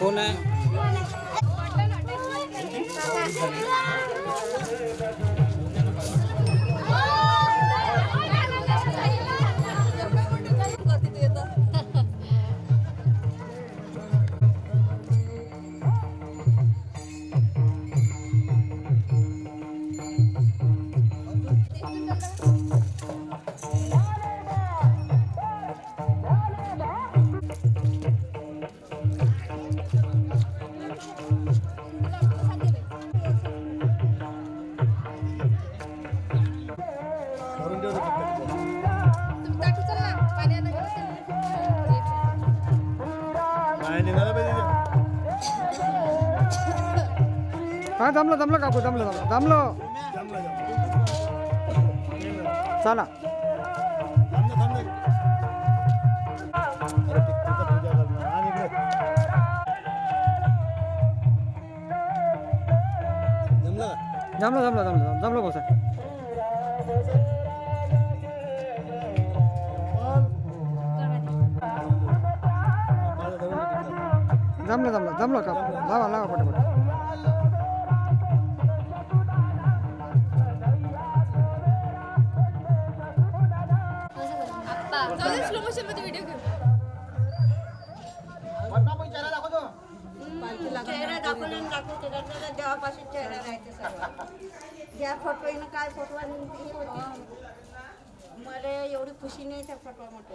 कोण आहे हा जमलं जमलं काकू जमलं जमलं. जमलं. चला. जमलं? जमलं जमलं जमलं. बसा जमलं जमलं जमलं काकू लावा लावा पटापट. स्लो मोशनमध्ये व्हिडिओ घेऊ. चेहरा दाखवून आणि दाखवते त्याच्यात देवापासून चेहरा राहते सगळं. ज्या फोटोईनं काय फोटो आणि हे होते. मला एवढी खुशी नाही त्या फोटो मोठो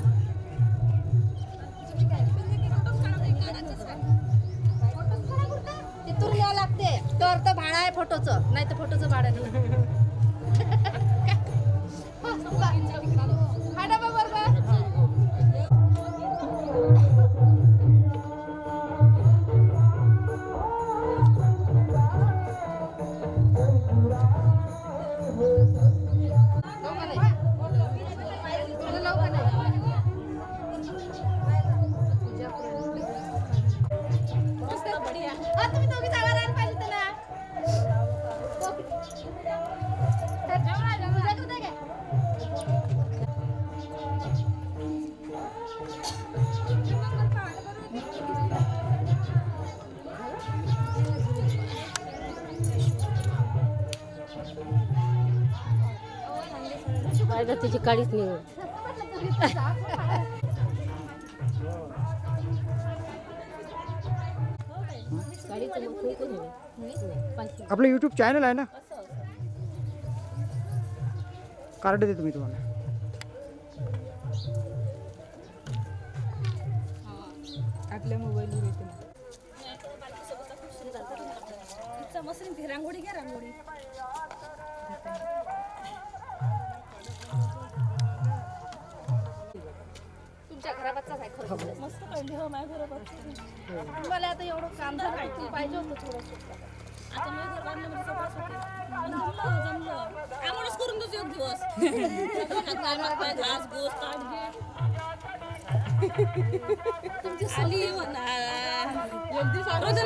लागते. तर तर भाडं आहे फोटोचं नाही तर फोटोचं भाडा नाही. हा बरोबर तुम्ही दोघे काय तर तिची काळीच नाही आपलं यूट्यूब चॅनल आहे ना? कार्ड देतो मी तुम्हाला. आपल्या मोबाईलवर येते. मस्त रांगोळी घ्या रांगोळी. तुमच्या घराबाचा आहे खरं मस्त काढली हो माझ्या घराबात मला आता एवढं काम झालं पाहिजे होतं थोडं आता मी घर बांधलं सोपाच होते जमलं जमलं. आम्हालाच करून एक दिवस. घास गोस ताट तुमची आली म्हणा. एक दिवस अगोदर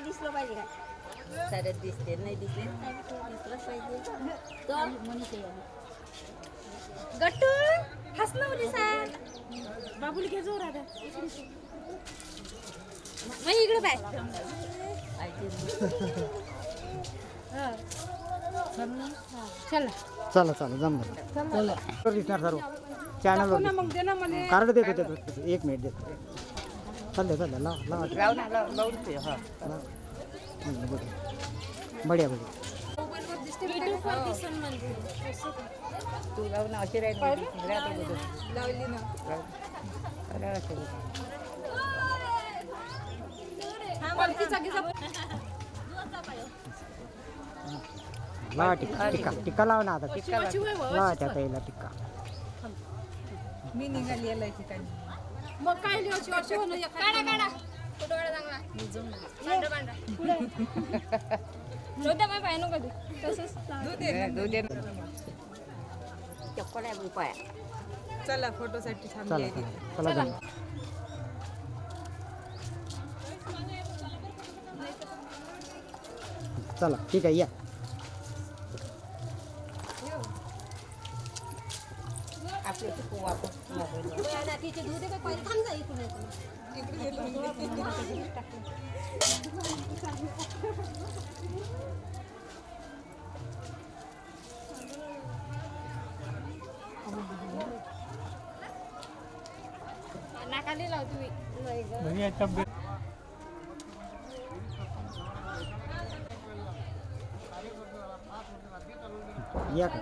दिसलं पाहिजे काय सरत दिसते नाही दिसले दिसलंच पाहिजे गट्टू हस ना मुली सांग बाबुली घे जोर आता मग इकडे बाय चला. चला चला जमलं. चला. दिसणार सर्व. चॅनल कार्ड देतो देतो. एक मिनिट देतो चाललं चाललं लावा लावा. लावा. हं, बढिया बढिया बढिया. तू लावून अशी राहिली. लावा टिक्का टिक्का टिक्का लावा ना आता टिक्का लावा. त्या ताईला टिक्का मग काय लिहायची शिवाची होणं काढा काढा. फोटो काढा चांगला पांढरा पांढरा जोद्या माय पाय नको कधी तसंच. चप्पल आहे पाया चला फोटोसाठी थांबली चला चला चला ठीक आहे या आपले खूप वापर तिचे दूध आहे का पहिले थांब जा इकडून येतो नाकाली लाव तुम्ही या. का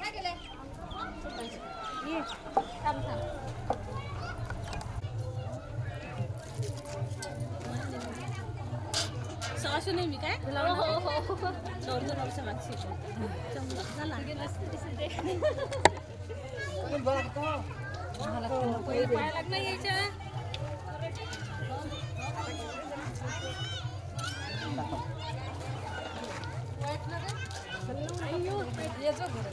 काय केलंय? असून मी काय दोन दोन वर्ष मागची लागणार यायच्या याचं घर